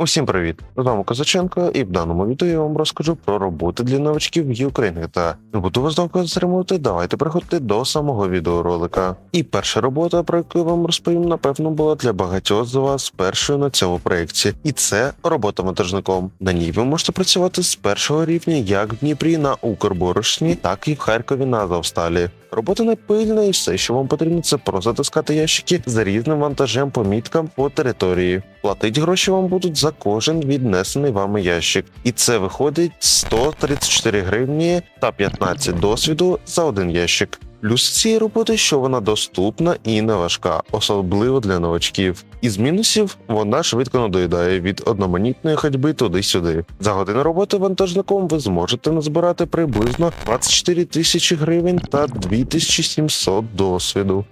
Усім привіт! З вами Козаченко, і в даному відео я вам розкажу про роботи для новачків Україні та не буду вас довго затримувати, давайте переходити до самого відеоролика. І перша робота, про яку я вам розповім, напевно, була для багатьох з вас першою на цьому проєкті. І це робота монтажником. На ній ви можете працювати з першого рівня як в Дніпрі на Укрборошні, так і в Харкові на Азовсталі. Робота не пильна, і все, що вам потрібно, це просто затискати ящики за різним вантажем по міткам по території. Платить гроші вам будуть за кожен віднесений вами ящик, і це виходить 134 гривні та 15 досвіду за один ящик. Плюс цієї роботи, що вона доступна і не важка, особливо для новачків. Із мінусів вона швидко надоїдає від одноманітної ходьби туди-сюди. За годину роботи вантажником ви зможете назбирати приблизно 24 тисячі гривень та 2700 досвіду.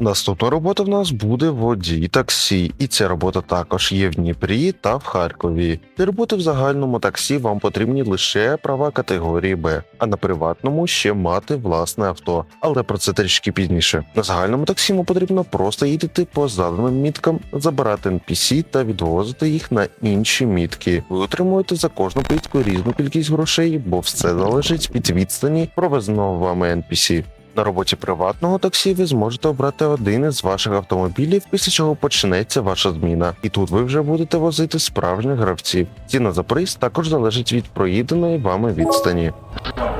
Наступна робота в нас буде водій таксі, і ця робота також є в Дніпрі та в Харкові. Для роботи в загальному таксі вам потрібні лише права категорії Б, а на приватному ще мати власне авто. Але про це трішки пізніше. На загальному таксі вам потрібно просто їздити по заданим міткам, забирати NPC та відвозити їх на інші мітки. Ви отримуєте за кожну поїздку різну кількість грошей, бо все залежить від відстані провезеного вами NPC. На роботі приватного таксі ви зможете обрати один із ваших автомобілів, після чого почнеться ваша зміна, і тут ви вже будете возити справжніх гравців. Ціна за приз також залежить від проїденої вами відстані.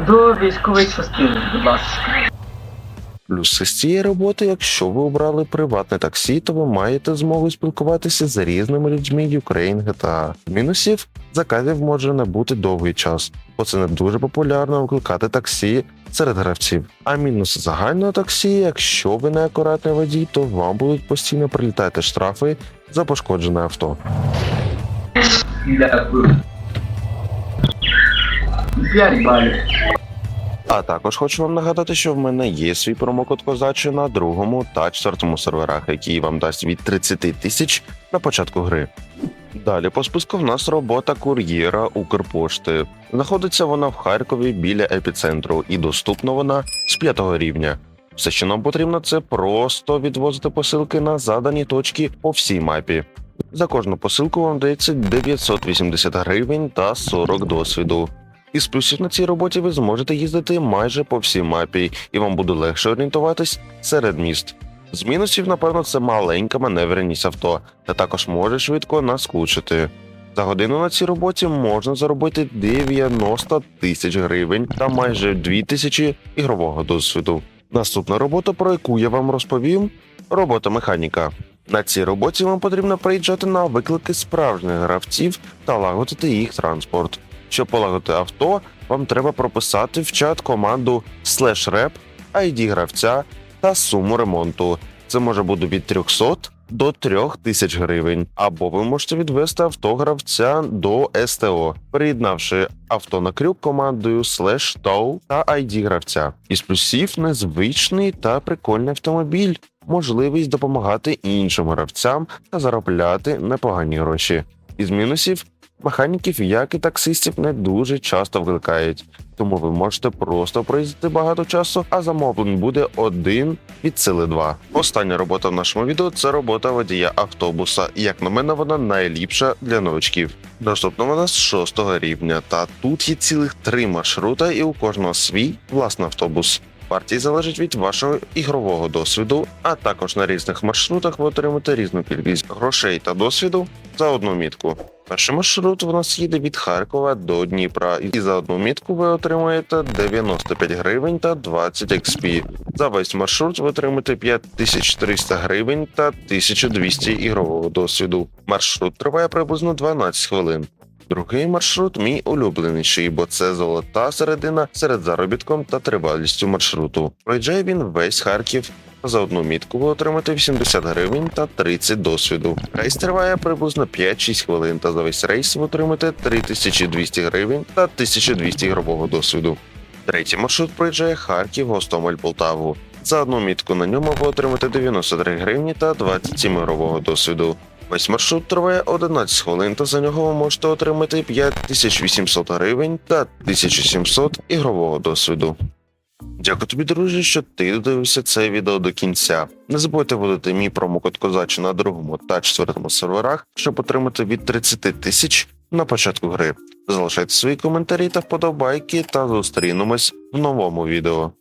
До військової частини, будь ласка. Плюси з цієї роботи, якщо ви обрали приватне таксі, то ви маєте змогу спілкуватися з різними людьми Ukraine GTA. Мінусів заказів може не бути довгий час, бо це не дуже популярно викликати таксі серед гравців. А мінус загального таксі, якщо ви не акуратний водій, то вам будуть постійно прилітати штрафи за пошкоджене авто. Дякую. 5 балів. А також хочу вам нагадати, що в мене є свій промокод козачі на другому та четвертому серверах, який вам дасть від 30 тисяч на початку гри. Далі по списку в нас робота кур'єра Укрпошти. Знаходиться вона в Харкові біля епіцентру, і доступна вона з п'ятого рівня. Все, що нам потрібно, це просто відвозити посилки на задані точки по всій мапі. За кожну посилку вам дається 980 гривень та 40 досвіду. Із плюсів на цій роботі ви зможете їздити майже по всій мапі, і вам буде легше орієнтуватись серед міст. З мінусів, напевно, це маленька маневреність авто, та також може швидко наскучити. За годину на цій роботі можна заробити 90 тисяч гривень та майже 2 тисячі ігрового досвіду. Наступна робота, про яку я вам розповім, робота механіка. На цій роботі вам потрібно приїжджати на виклики справжніх гравців та лагодити їх транспорт. Щоб полагодити авто, вам треба прописати в чат команду rep, ID гравця та суму ремонту. Це може бути від 300 до 3000 гривень. Або ви можете відвести авто гравця до СТО, приєднавши авто на крюк командою tow та ID гравця. Із плюсів незвичний та прикольний автомобіль, можливість допомагати іншим гравцям та заробляти непогані гроші. Із мінусів Механіків, як і таксистів, не дуже часто викликають, тому ви можете просто проїздити багато часу, а замовлень буде один від сили два. Остання робота в нашому відео це робота водія автобуса. Як на мене, вона найліпша для новачків. Доступна вона з шостого рівня, та тут є цілих три маршрута, і у кожного свій власний автобус. Партії залежить від вашого ігрового досвіду, а також на різних маршрутах ви отримаєте різну кількість грошей та досвіду за одну мітку. Перший маршрут у нас їде від Харкова до Дніпра, і за одну мітку ви отримаєте 95 гривень та 20 XP. За весь маршрут ви отримаєте 5300 гривень та 1200 ігрового досвіду. Маршрут триває приблизно 12 хвилин. Другий маршрут мій улюбленіший, бо це золота середина серед заробітком та тривалістю маршруту. Проїжджає він весь Харків. За одну мітку ви отримаєте 80 гривень та 30 досвіду. Рейс триває приблизно 5-6 хвилин, та за весь рейс ви отримаєте 3200 гривень та 1200 ігрового досвіду. Третій маршрут проїжджає Харків, Гостомель, Полтаву. За одну мітку на ньому ви отримаєте 93 гривні та 27 ігрового досвіду. Весь маршрут триває 11 хвилин, та за нього ви можете отримати 5800 гривень та 1700 ігрового досвіду. Дякую тобі, друже, що ти додивився це відео до кінця. Не забудьте вводити мій промокод Козачі на другому та четвертому серверах, щоб отримати від 30 тисяч на початку гри. Залишайте свої коментарі та вподобайки, та зустрінемось в новому відео.